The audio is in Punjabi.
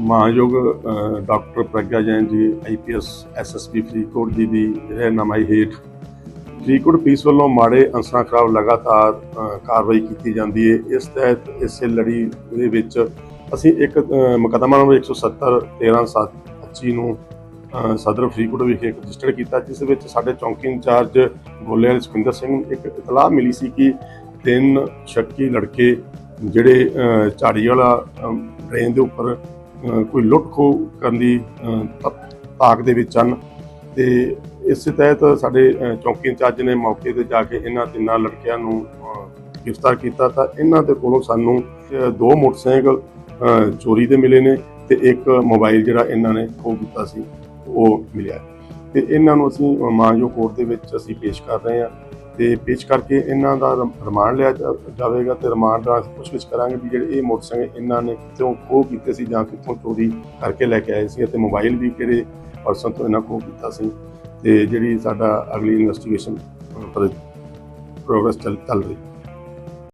ਮਾਨਯੋਗ ਡਾਕਟਰ ਪ੍ਰਗਿਆ ਜੈਨ ਜੀ ਆਈਪੀਐਸ ਐਸਐਸਪੀ ਫਰੀਦਕੋਟ ਜੀ ਦੀ ਰਹਿਨਮਾਈ ਹੇਠ ਫਰੀਦਕੋਟ ਪੁਲਿਸ ਵੱਲੋਂ ਮਾੜੇ ਅੰਸਰਾਂ ਖਿਲਾਫ ਲਗਾਤਾਰ ਕਾਰਵਾਈ ਕੀਤੀ ਜਾਂਦੀ ਹੈ। ਇਸ ਤਹਿਤ ਇਸੇ ਲੜੀ ਦੇ ਵਿੱਚ ਅਸੀਂ ਇੱਕ ਅ, ਮੁਕੱਦਮਾ ਨੰਬਰ 170 13 7 25 ਨੂੰ ਸਦਰ ਫਰੀਦਕੋਟ ਵਿਖੇ ਰਜਿਸਟਰ ਕੀਤਾ ਜਿਸ ਵਿੱਚ ਸਾਡੇ ਚੌਂਕੀ ਇੰਚਾਰਜ ਗੋਲੇ ਵਾਲੇ ਸੁਖਿੰਦਰ ਸਿੰਘ ਨੂੰ ਇੱਕ ਇਤਲਾਹ ਮਿਲੀ ਸੀ ਕਿ ਤਿੰਨ ਸ਼ੱਕੀ ਲੜਕੇ ਜਿਹੜੇ ਝਾੜੀ ਵਾਲਾ ਡਰੇਨ ਦੇ ਉੱਪਰ ਕੋਈ ਲੁੱਟ ਖੋਹ ਕਰਨ ਦੀ ਤਾਕ ਦੇ ਵਿੱਚ ਹਨ। ਤੇ ਇਸੇ ਤਹਿਤ ਸਾਡੇ ਅ, ਚੌਕੀ ਇੰਚਾਰਜ ਨੇ ਮੌਕੇ ਤੇ ਜਾ ਕੇ ਇਹਨਾਂ ਤਿੰਨਾਂ ਲੜਕਿਆਂ ਨੂੰ ਗ੍ਰਿਫਤਾਰ ਕੀਤਾ। ਤਾਂ ਇਹਨਾਂ ਦੇ ਕੋਲੋਂ ਸਾਨੂੰ ਦੋ ਮੋਟਰਸਾਈਕਲ ਚੋਰੀ ਦੇ ਮਿਲੇ ਨੇ ਤੇ ਇੱਕ ਮੋਬਾਈਲ ਜਿਹੜਾ ਇਹਨਾਂ ਨੇ ਖੋਹ ਕੀਤਾ ਸੀ ਉਹ ਮਿਲਿਆ। ਤੇ ਇਹਨਾਂ ਨੂੰ ਅਸੀਂ ਮਾਨਯੋਗ ਕੋਰਟ ਦੇ ਵਿੱਚ ਅਸੀਂ ਪੇਸ਼ ਕਰ ਰਹੇ ਹਾਂ। ਤੇ ਪੇਸ਼ ਕਰਕੇ ਇਹਨਾਂ ਦਾ ਰਮ- ਰਿਮਾਂਡ ਲਿਆ ਜਾਵੇਗਾ ਤੇ ਰਿਮਾਂਡ ਦਾ ਪੁੱਛਗਿੱਛ ਕਰਾਂਗੇ ਵੀ ਜਿਹੜੇ ਇਹ ਮੋਟਰਸਾਈਕਲ ਇਹਨਾਂ ਨੇ ਕਿੱਥੋਂ ਖੋਹ ਕੀਤੇ ਸੀ ਜਾਂ ਕਿੱਥੋਂ ਚੋਰੀ ਕਰਕੇ ਲੈ ਕੇ ਆਏ ਸੀ ਅਤੇ ਮੋਬਾਈਲ ਵੀ ਕਿਹੜੇ ਪਰਸਨ ਤੋਂ ਇਹਨਾਂ ਖੋਹ ਕੀਤਾ ਸੀ ਤੇ ਜਿਹੜੀ ਸਾਡਾ ਅਗਲੀ ਇਨਵੈਸਟੀਗੇਸ਼ਨ ਪ੍ਰੋਗਰੈਸ ਚੱਲ ਚੱਲ ਰਹੀ